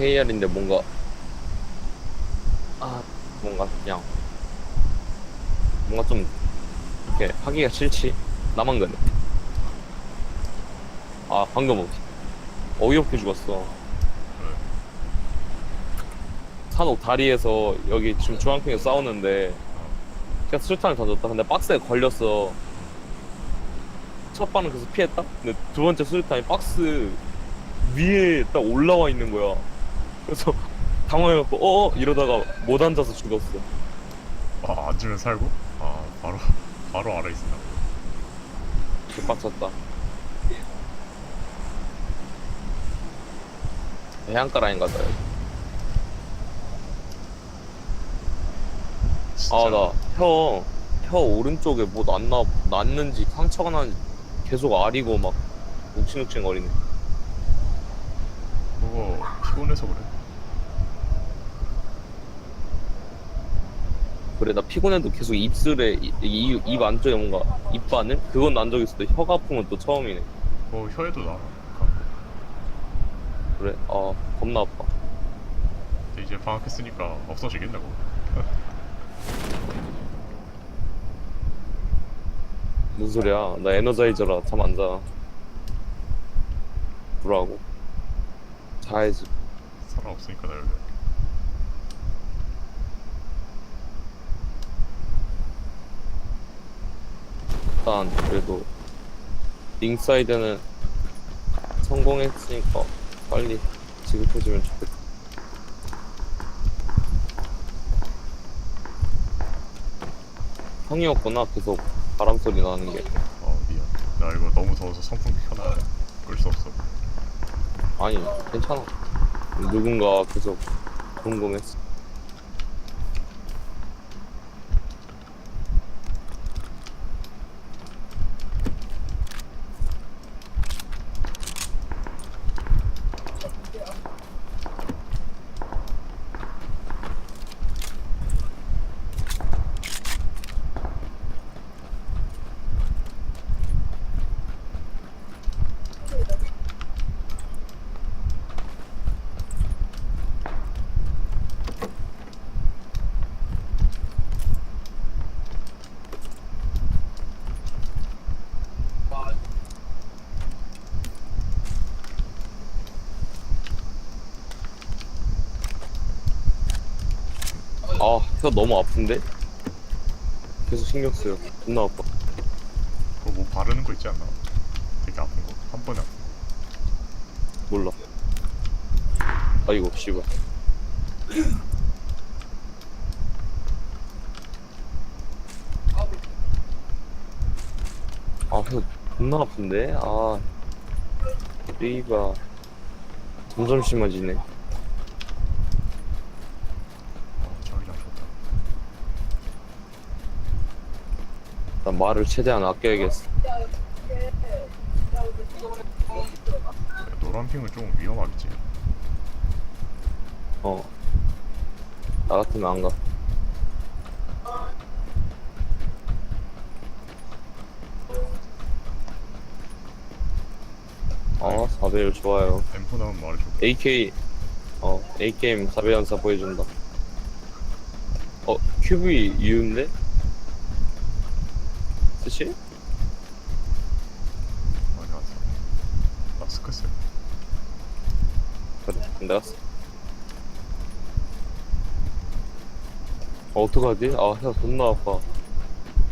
KR인데 뭔가 아. 뭔가 그냥 뭔가 좀 이렇게 하기가 싫지? 나만 그래. 아 방금 어이없게 죽었어. 산옥 다리에서 여기 지금 중앙평에 싸우는데 제가 술탄을 던졌다. 근데 박스에 걸렸어. 첫 발은 그래서 피했다? 근데 두 번째 술탄이 박스 위에 딱 올라와 있는 거야 그래서 당황해갖고 어어? 이러다가 못 앉아서 죽었어. 아 앉으면 살고? 아 바로 바로 알아 있었나 개빡쳤다. 해안가 라인 가자 진짜. 아 나 혀 혀 오른쪽에 뭐 났나 났는지 상처가 나는지 계속 아리고 막 욱신욱신 거리네. 그거 피곤해서 그래 그래 나 피곤해도 계속 입술에 이, 이- 입 안쪽에 뭔가 입바늘? 그건 난 적 있어도 혀가 아프면 또 처음이네. 어 혀에도 나 그래? 아 겁나 아파. 근데 이제 방학했으니까 없어지겠냐고 무슨 소리야? 나 에너자이저라 잠 안 자. 뭐라고? 자야지. 사람 없으니까 나 여기 일단 그래도 링사이드는 성공했으니까 빨리 지급해주면 좋겠다. 형이었구나 계속 바람 소리 나는 게. 어 미안. 나 이거 너무 더워서 선풍기 켜놔야 끌수 없어. 아니 괜찮아. 누군가 계속 궁금했어 아혀 너무 아픈데? 계속 신경 쓰여 존나 아파. 그거 뭐 바르는 거 있지 않나? 되게 아픈 거? 한 번에 아픈 거? 몰라. 아이고 씨발. 아혀 존나 아픈데? 아. 리가 점점 심해지네 아 자기장 좋다 난 말을 최대한 아껴야겠어 야, 노란 핑은 좀 위험하겠지 어. 나 같으면 안 가. 어, 4배율 좋아요. 엠포 나오면 말해줘 AK, 어, AKM 4배 연사 보여준다. 어, QV U인데? 쓰시? 많이 왔어 나 스크스 그래, 내가 쓰. 어, 어떡하지? 아, 혀 존나 아파.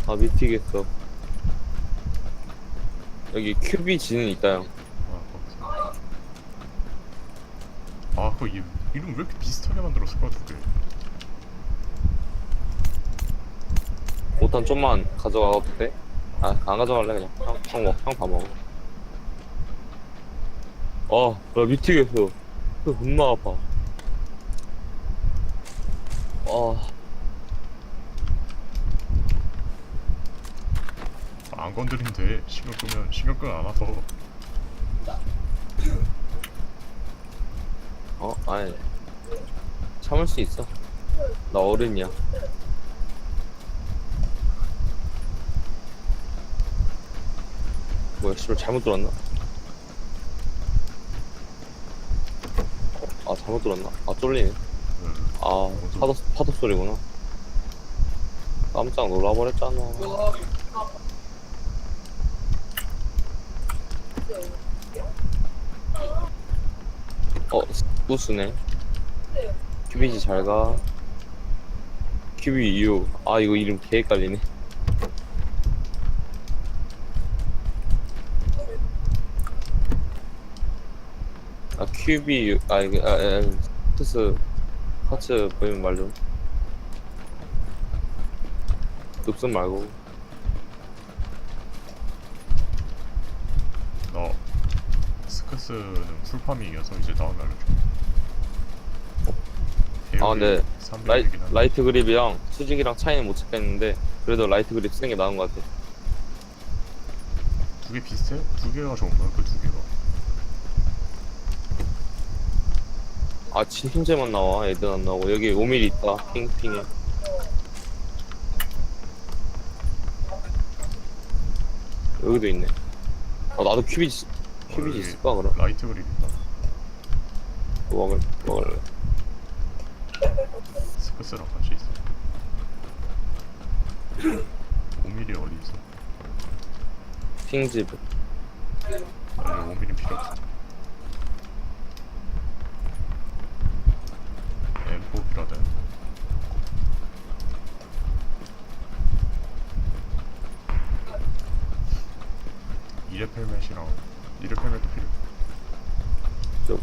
아, 미치겠어. 여기 G는 있다, 형. 아 거기서 아 그거 이, 이름 왜 이렇게 비슷하게 만들었을까 두개 오탄 좀만 가져가도 돼? 아, 안 가져갈래, 그냥. 형, 형 먹, 형다 먹어. 아, 나 미치겠어. 그 존나 아파. 아, 안 건드리면 돼 신경 끄면 신경 끄면 안 와서 어, 아니. 참을 수 있어. 나 어른이야. 뭐야, 씨발 잘못 들었나? 아 잘못 들었나? 아 쫄리네 응. 아 파도 파도 소리구나 깜짝 놀라버렸잖아 어 스쿠스네 큐비지 잘가 큐비 이유 아 이거 이름 개 헷갈리네 아 큐비 유- 아 이거 아, 아, 스쿠스 하츠 보이면 말좀 눕슨 말고 나 스크스는 풀파밍이어서 이제 나오면 알려줘. 아, 근데 라이, 300이긴 한데 라이트 그립이랑 수직이랑 차이는 못 찾겠는데 그래도 라이트 그립 쓰는 게 나은 것 같아 두 개 비슷해? 두 개가 좋은 거야? 그 두 개가. 아 진통제만 나와 애들 안 나오고 여기 5mm 있다 핑핑에 여기도 있네 아 나도 큐비지 큐비지 여기 있을까 그럼 라이트 그립 있다. 먹을 먹을래 스크스랑 같이 있어. 5mm 어디 있어? 핑집 아, 여기 5mm 필요 없어. 2렙 헬멧이랑 2렙 헬멧도 필요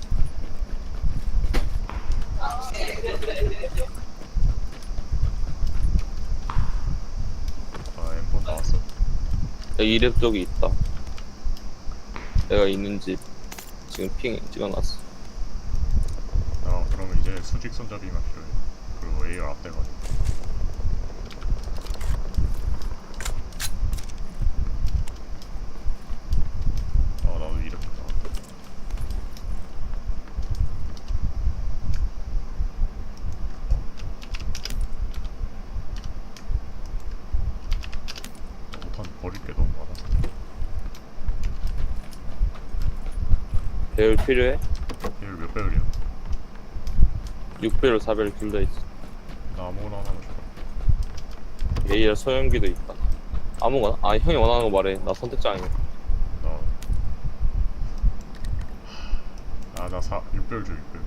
아 엠폰 나왔어. 이랩 쪽이 있다. 내가 있는 집 지금 핑 찍어놨어. 아 그러면 이제 수직 손잡이만 필요해. 그리고 AR 앞대가지고 필요해? 얘를 몇 배율이야? 6배율 4배율 둘 다 있어 나 아무거나 하나만 줘봐. AR 소형기도 있다 아무거나? 아 형이 원하는 거 말해 나 선택장이야 나. 아, 나 4, 6배율 줘, 6배율.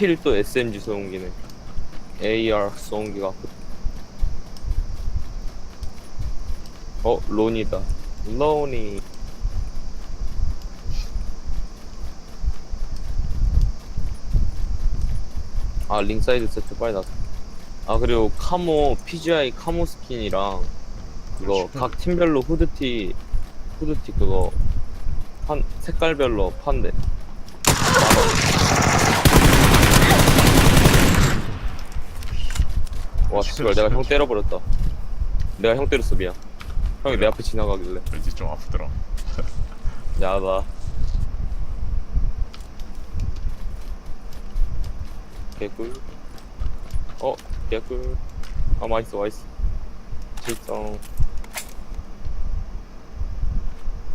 하필 또 SMG 소형기네. AR 소형기가 어 론이다. 론이. 아 링사이드 세트 빨리 놨어 아 그리고 카모 PGI 카모 스킨이랑 그거 슈퍼. 각 팀별로 후드티 후드티 그거 판 색깔별로 판대 와 씨발 내가 형 때려버렸다. 내가 형 때렸어 미안. 형이 내 앞에 지나가길래. 왠지 좀 아프더라. 야다 개꿀. 어 개꿀. 아 맛있어 맛있어. 실성.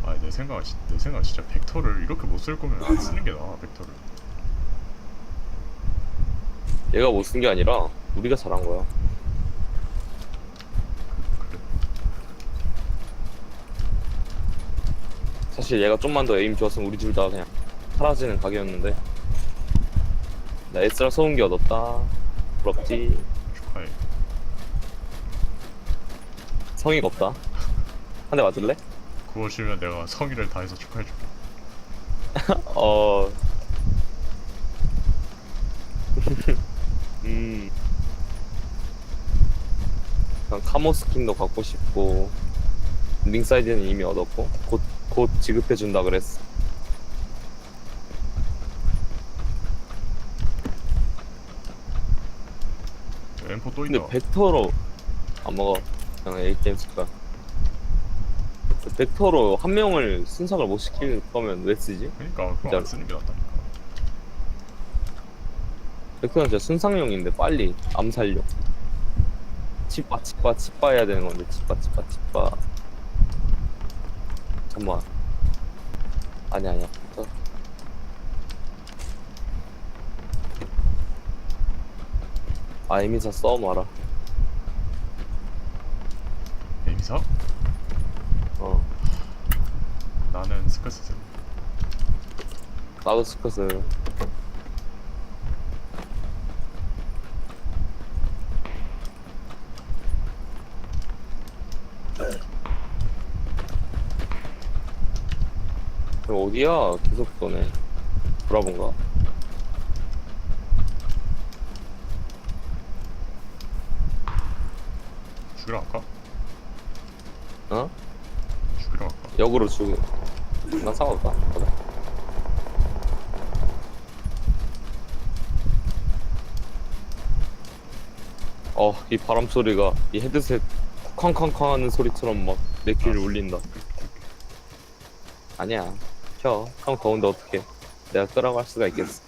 아, 내 생각, 내 생각 진짜 벡터를 이렇게 못 쓸 거면 안 쓰는 게 나아, 벡터를. 얘가 못 쓴 게 아니라 우리가 잘한 거야 그래. 사실 얘가 좀만 더 에임 좋았으면 우리 둘 다 그냥 사라지는 각이었는데 나 SR 소음기 얻었다 부럽지 축하해. 성의가 없다 한 대 맞을래? 그거 주면 내가 성의를 다해서 축하해줄게. 어. 음. 난 카모 스킨도 갖고 싶고 링사이드는 이미 얻었고 곧 곧 지급해 준다 그랬어. M4 또 근데 있다. 벡터로 안 먹어. 그냥 A 게임 쓸까. 벡터로 한 명을 순삭을 못 시킬 거면 왜 쓰지? 그러니까 그거 안 진짜로. 쓰는 게 낫다니까. 벡터는 진짜 순삭용인데 빨리 암살용. 치빠 치빠 치빠 해야 되는 건데 치빠 치빠 치빠. 잠만. 아니 아니야. 벡터. 아 에미사 써놔라. 에미사? 어. 나는 스커스 쓸. 나도 스커스. 어디야? 계속 쏘네. 브라본가? 죽이러 갈까? 어? 죽이러 갈까? 역으로 죽. 난 싸웠다. 가자. 어, 이 바람 소리가 이 헤드셋 쾅쾅쾅 하는 소리처럼 막 내 귀를 울린다. 아니야. 켜. 형 더운데 어떡해. 내가 끄라고 할 수가 있겠어.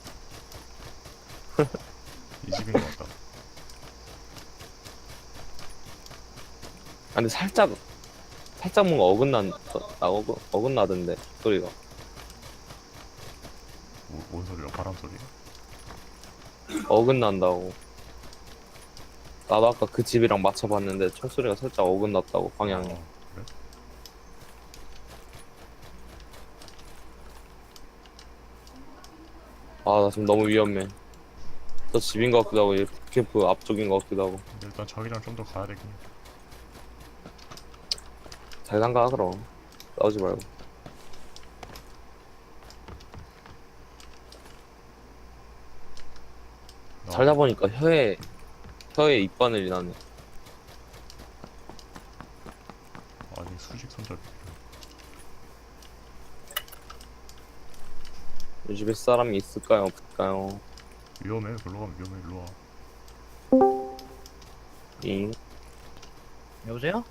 이 집인 것 같다. 아, 근데 살짝, 살짝 뭔가 어긋난, 나, 어긋, 어긋나던데, 소리가. 뭐, 뭔 소리야? 바람 소리? 어긋난다고. 나도 아까 그 집이랑 맞춰봤는데 총소리가 살짝 어긋났다고, 방향이. 어, 그래? 아, 나 지금 너무 위험해. 저 집인 것 같기도 하고, 이 캠프 앞쪽인 것 같기도 하고. 일단 저기랑 좀 더 가야 되긴. 해. 잘 간가, 그럼. 싸우지 말고. 나- 살다 보니까 혀에, 혀에 입바늘이 나네. 아니 수직 손잡이. 이 집에 사람이 있을까요, 없을까요? 위험해. 글로 가면 위험해. 일로 와. 잉. 여보세요?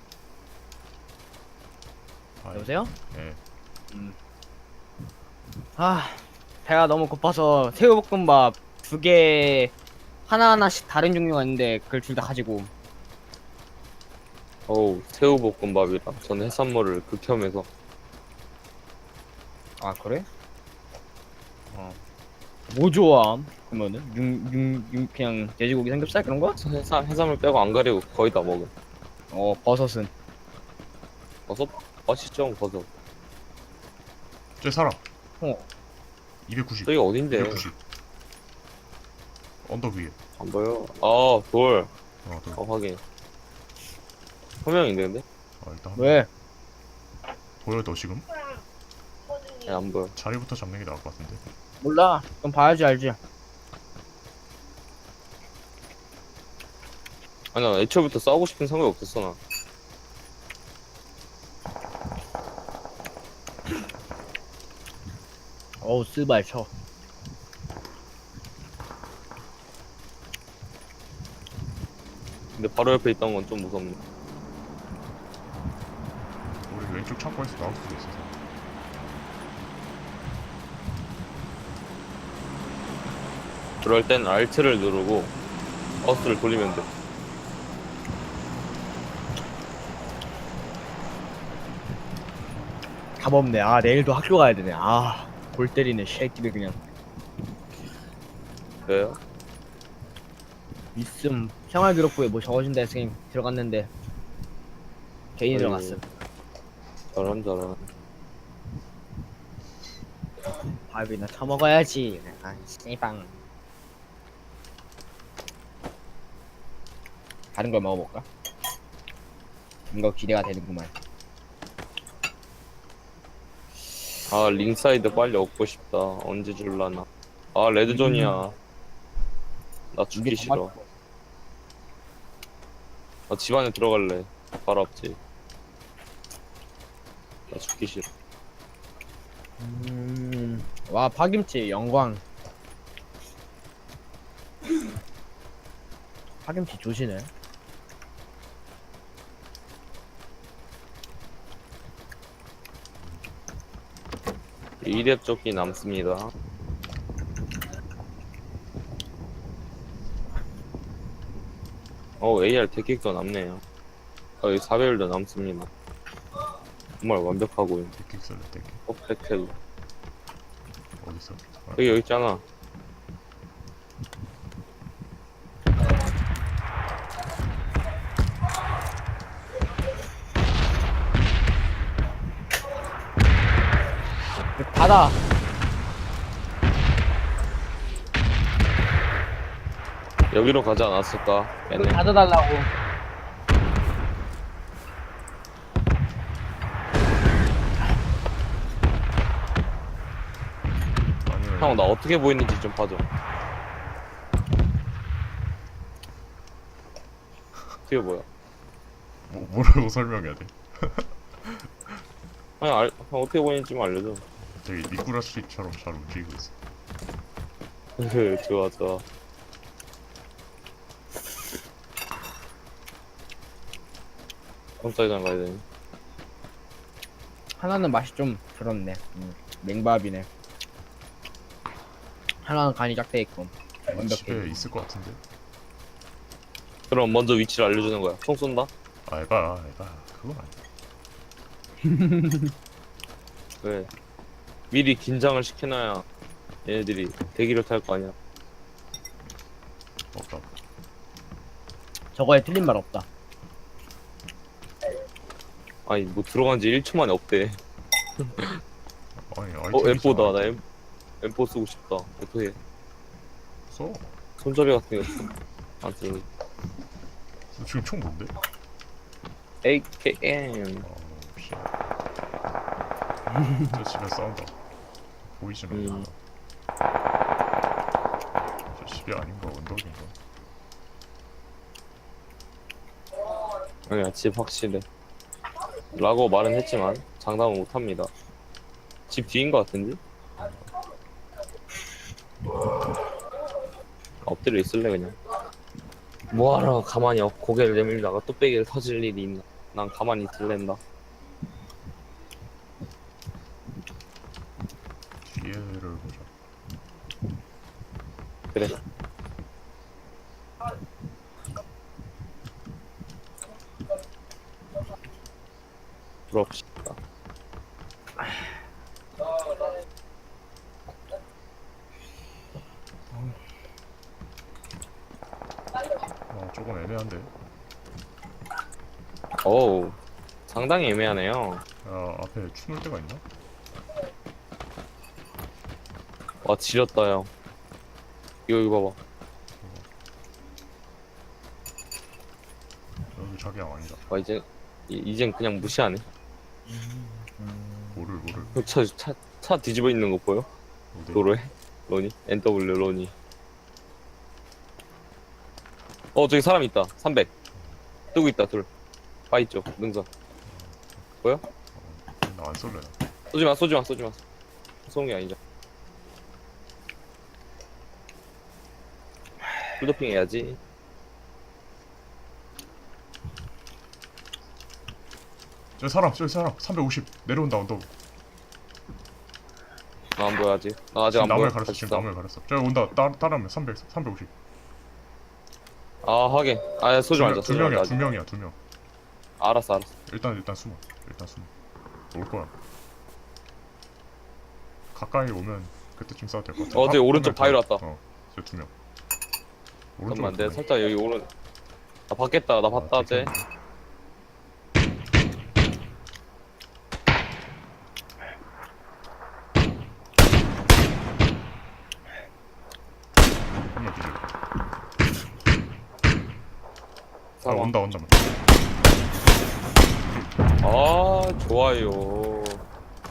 아, 여보세요? 예. 아 배가 너무 고파서 새우볶음밥 두 개 하나하나씩 다른 종류가 있는데 그걸 둘 다 가지고 어우, 새우볶음밥이랑 전 해산물을 극혐해서. 아 그래? 어 뭐 좋아? 그러면은 육육육 그냥 돼지고기 삼겹살 그런 거? 해산, 해산물 빼고 안 가리고 거의 다 먹은. 어 버섯은 버섯? 맛있죠, 버섯. 쟤 사람. 어 290. 저기 어딘데? 290. 언덕 위에. 안 보여. 아, 돌. 어, 또. 어, 확인. 소명인데, 근데? 아, 일단 한 왜? 보여 너 지금? 네, 안 보여. 자리부터 잡는 게 나을 것 같은데. 몰라 그럼 봐야지 알지 아니, 나 애초부터 싸우고 싶은 생각이 없었어, 나. 어우 쓰발 쳐 근데 바로 옆에 있던 건 좀 무섭네. 우리 왼쪽 창고에서 나올 수도 있어서. 그럴 땐 Alt를 누르고, 마우스를 돌리면 돼. 답 없네 아 내일도 학교 가야 되네 아 골 때리네 쉐끼들 그냥 그래요? 있음 생활기록부에 뭐 적어준다 해서 그냥 들어갔는데 개인이 어이. 들어갔음 저런, 저런. 밥이나 처먹어야지 아 씨방 다른 걸 먹어볼까? 이거 기대가 되는구만 아, 링사이드 빨리 얻고 싶다. 언제 줄라나. 아, 레드존이야. 나 죽기 이게 싫어. 나 집 안에 들어갈래. 바로 앞집. 나 죽기 싫어. 음... 와 파김치 영광 파김치 조시네 2렙 조끼 남습니다. 어, AR 대킥도 남네요. 어, 여기 4배율도 남습니다. 정말 완벽하고요. 데킥 썰래 데킥. 어딨어? 아, 여기, 여기 있잖아. 받아. 여기로 가지 않았을까? 이거 얘네. 닫아달라고. 형, 나 어떻게 보이는지 좀 봐줘. 뒤에 뭐야? 뭐, 뭐라고 설명해야 돼? 아니, 알, 형 어떻게 보이는지 좀 알려줘. 되게 니꾸라 스틱처럼 잘 움직이고 있어 좋아, 좋아. 깜짝이장 가야 되니? 하나는 맛이 좀 들었네. 음, 냉밥이네. 하나는 간이 짝돼 있고. 완벽해. 집에 있을 것 같은데? 그럼 먼저 위치를 알려주는 거야. 총 쏜다? 아 에바야 에바 그건 아니야 그래. 미리 긴장을 시켜놔야 얘네들이 대기를 탈 거 아니야. 없다 저거에 틀린 말 없다. 아니, 뭐 들어간 지 1초 만에 없대. 아니 어, 아이템이 M4다. 있잖아. 나 M, M4 쓰고 싶다. 어떻게. 써? 손잡이 같은 거 있어. 안. 너 지금 총 뭔데? AKM. 어 씨. 저 집에 싸운다 보이지는 음. 않는다 저 집이 아닌가 언덕인가 아니야, 집 확실해. 라고 말은 했지만, 장담은 못 합니다. 집 뒤인 것 같은데? 엎드려 있을래, 그냥. 뭐하러 가만히 엎- 고개를 내밀다가 뚝배기를 터질 일이 있나. 난 가만히 있을랜다. 뒤에를 보자 그래. 부럽시다. 아 조금 애매한데 어우, 상당히 애매하네요. 야 앞에 추놀 데가 있나? 와, 지렸다, 형. 이거, 이거 봐봐. 여기 자기야 아니다 와, 이제, 이- 이젠 그냥 무시하네. 뭐를 뭐를 차, 차, 차 뒤집어 있는 거 보여? 어디? 도로에? 로니? NW 로니. 어, 저기 사람 있다. 300. 뜨고 있다, 둘. 바 있죠, 능선. 나안 쏠래 나. 쏘지 마, 쏘지 마, 쏘지 마. 쏘는 게 아니죠. 풀도핑 해야지. 저기 사람 저기 사람 350 내려온다 언덕 나 안 보여, 아직. 나 아직 지금 안 보여. 나무에 가렸어 지금. 나무에 가렸어 저기 온다 따, 따라하면 300 350 아, 하긴. 아, 쏘지 말자, 두 쏘지 명이야. 두 명이야 두명 알았어, 알았어. 일단 일단 숨어 일단 숨어 올 거야 가까이 오면 그때쯤 싸도 될 것 같아 어, 저기 한- 오른쪽 한명 바위로 더. 왔다. 어, 저두명 잠깐만, 명. 살짝 여기 오른. 나 받겠다, 나 봤다, 아, 쟤. 한명 기절 아, 사람. 온다 온다 아, 좋아요.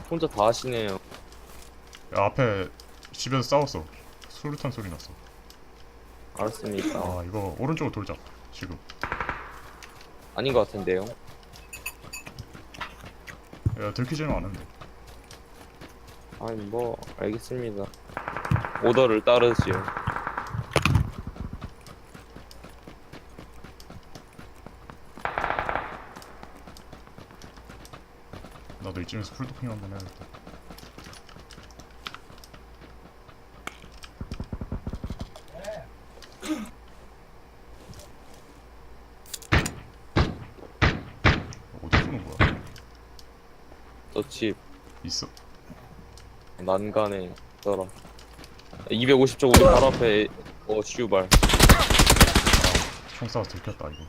혼자 다 하시네요. 야 앞에 집에서 싸웠어 수류탄 소리 났어 알았습니다. 아 이거 오른쪽으로 돌자 지금 아닌 것 같은데요. 야 들키지는 않은데 아니 뭐 알겠습니다. 오더를 따르지요. 나도 이쯤에서 풀도핑 한번 해야겠다 너집 있어? 난간에 있더라. 250쪽 우리 바로 앞에 어 슈발. 총 쏴서 들켰다 이거.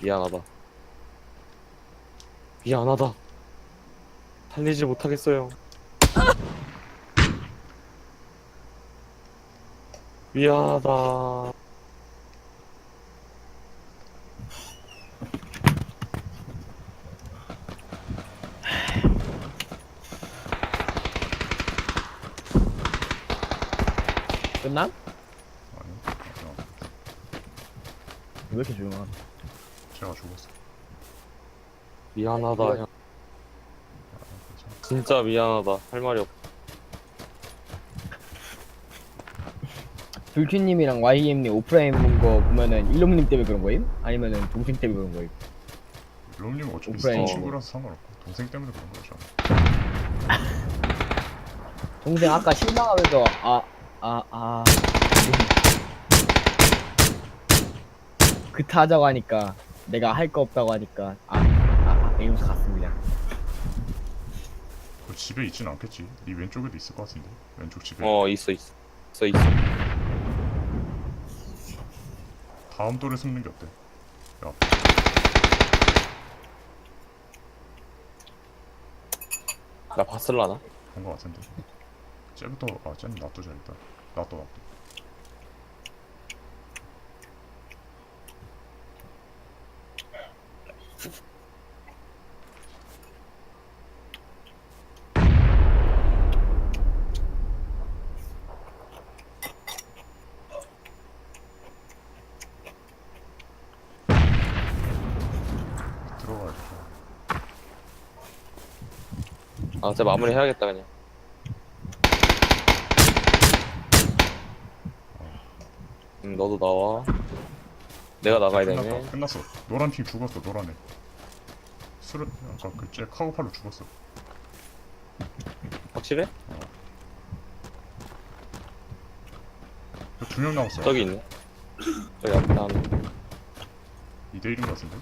미안하다. 미안하다. 달리지 못하겠어요. 미안하다 끝남? 아니 어, 왜 이렇게 조용함? 제가 죽었어 미안하다 형 아, 괜찮아. 진짜 미안하다 할 말이 없 불큐님이랑 YM님 오프라인 본거 보면은 일놈님 때문에 그런 거임? 아니면은 동생 때문에 그런 거임? 롬님 어차피 오프라인. 친구라서 상관없고 동생 때문에 그런 거죠 동생 아까 실망하면서 아 아 아. 그타 하자고 하니까 내가 할 거 없다고 하니까 아 아 아, 이러면서 갔습니다. 그 집에 있진 않겠지. 네 왼쪽에도 있을 것 같은데. 왼쪽 집에. 어 있어 있어 있어 있어. 다음 돌에 숨는 게 어때? 야. 나 봤을라나? 본거 같은데 쟤부터 아 쟤는 놔두자 일단 놔둬 놔둬 아 진짜 마무리 해야겠다 그냥 너도 나와. 내가 나가야 되네 끝났다 끝났어. 노란 팀 죽었어 노란 애 수르 아까 그쟤 카고팔로 죽었어. 확실해? 두 명 남았어 저기 있네. 저기 앞에 하나 2대 1인 것 같은데?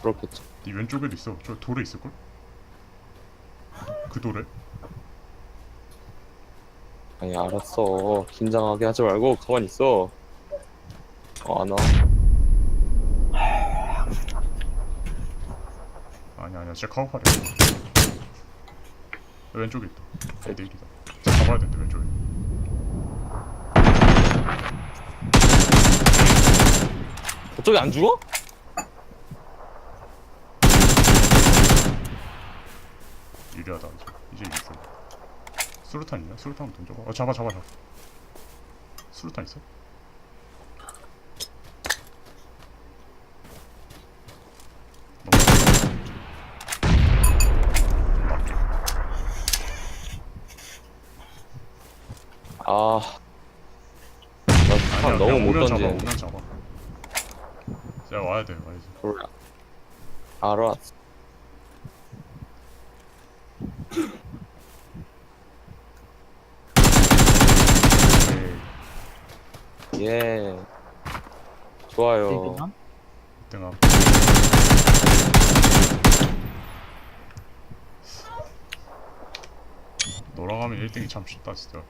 그렇겠지. 네 왼쪽에도 있어. 저 돌에 있을 걸? 그 돌에? 아니 알았어. 긴장하게 하지 말고 가만히 있어. 어 안 와. 아니야 아니야. 쟤 카고팔이야. 왼쪽에 있다. 2대 1이다. 쟤 잡아야 된대 왼쪽에. 저쪽에 안 죽어? 유리하다 이제 수류탄 있냐? 수류탄 던져봐 어 잡아 잡아 잡아 수류탄 있어? 아. 나참 너무 못 오면 잡아 던지는데. 오면 잡아 자 와야 돼 와야지 몰라. 알아. 예. 좋아요. 등함 너랑 하면 1등이 참 쉽다 진짜